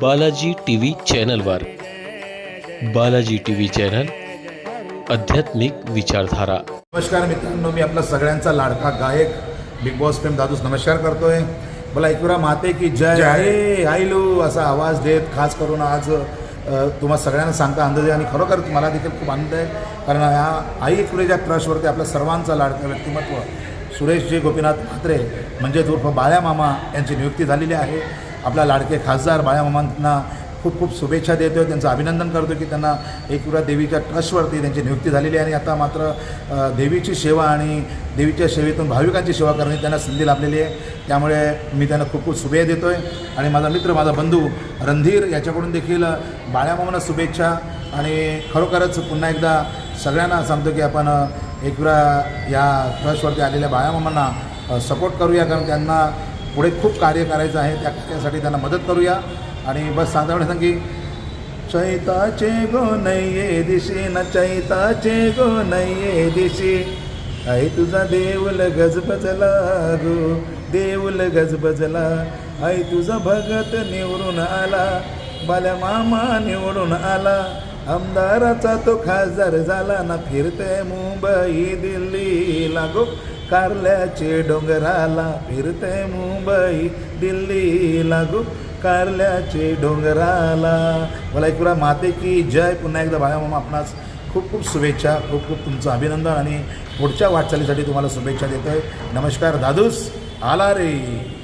Balaji T V चॅनलवर. Balaji T V channel आध्यात्मिक विचारधारा. नमस्कार मित्रांनो मी आपला सगळ्यांचा लाडका गायक बिग बॉस प्रेम दादूस नमस्कार करतोय. मला एकविरा माते की जय. आहे आईलू असा आवाज देत खास करून आज अ, तुम्हा सगळ्यांना सांगता आनंद आहे आणि खरोखर मला देखील खूप आनंद आहे. कारण ह्या आई एकविरेच्या ट्रस्टवरती आपल्या सर्वांचा लाडका व्यक्तिमत्व सुरेशजी गोपीनाथ म्हात्रे म्हणजे उर्फ बाळ्या मामा यांची नियुक्ती झालेली आहे. आपला लाडके खासदार बाळामामांना खूप खूप शुभेच्छा देतो त्यांचं अभिनंदन करतो की त्यांना एकविरा देवीच्या ट्रस्टवरती त्यांची नियुक्ती झालेली आहे आणि आता मात्र देवीची सेवा आणि देवीच्या सेवेतून भाविकांची सेवा करण्याची त्यांना संधी लाभलेली आहे. त्यामुळे मी त्यांना खूप खूप शुभेच्छा देतो आहे आणि माझा मित्र माझा बंधू रणधीर याच्याकडून देखील बाळ्यामामांना शुभेच्छा. आणि खरोखरच पुन्हा एकदा सगळ्यांना सांगतो की आपण एकविरा या ट्रस्टवरती आलेल्या बाळ्यामामांना सपोर्ट करूया. कारण त्यांना पुढे खूप कार्य करायचं आहे त्या कार्यासाठी त्यांना मदत करूया. आणि बस सांगता सांगी की चैताचे गो नये दिशी न चैताचे गो नये दिशी. आई तुझा देऊल गजबजला गो देऊल गजबजला आई तुझा भगत निवडून आला बाल्या मामा निवडून आला. आमदाराचा तो खासदार झाला ना फिरते मुंबई दिल्ली लागो. कारल्याचे डोंगराला फिरते मुंबई दिल्ली लागू कारल्याचे डोंगराला. मला एक वेळा माते की जय. पुन्हा एकदा भाया मामा आपणास खूप खूप शुभेच्छा खूप खूप तुमचं अभिनंदन आणि पुढच्या वाटचालीसाठी तुम्हाला शुभेच्छा देतोय. नमस्कार दादूस. आला रे.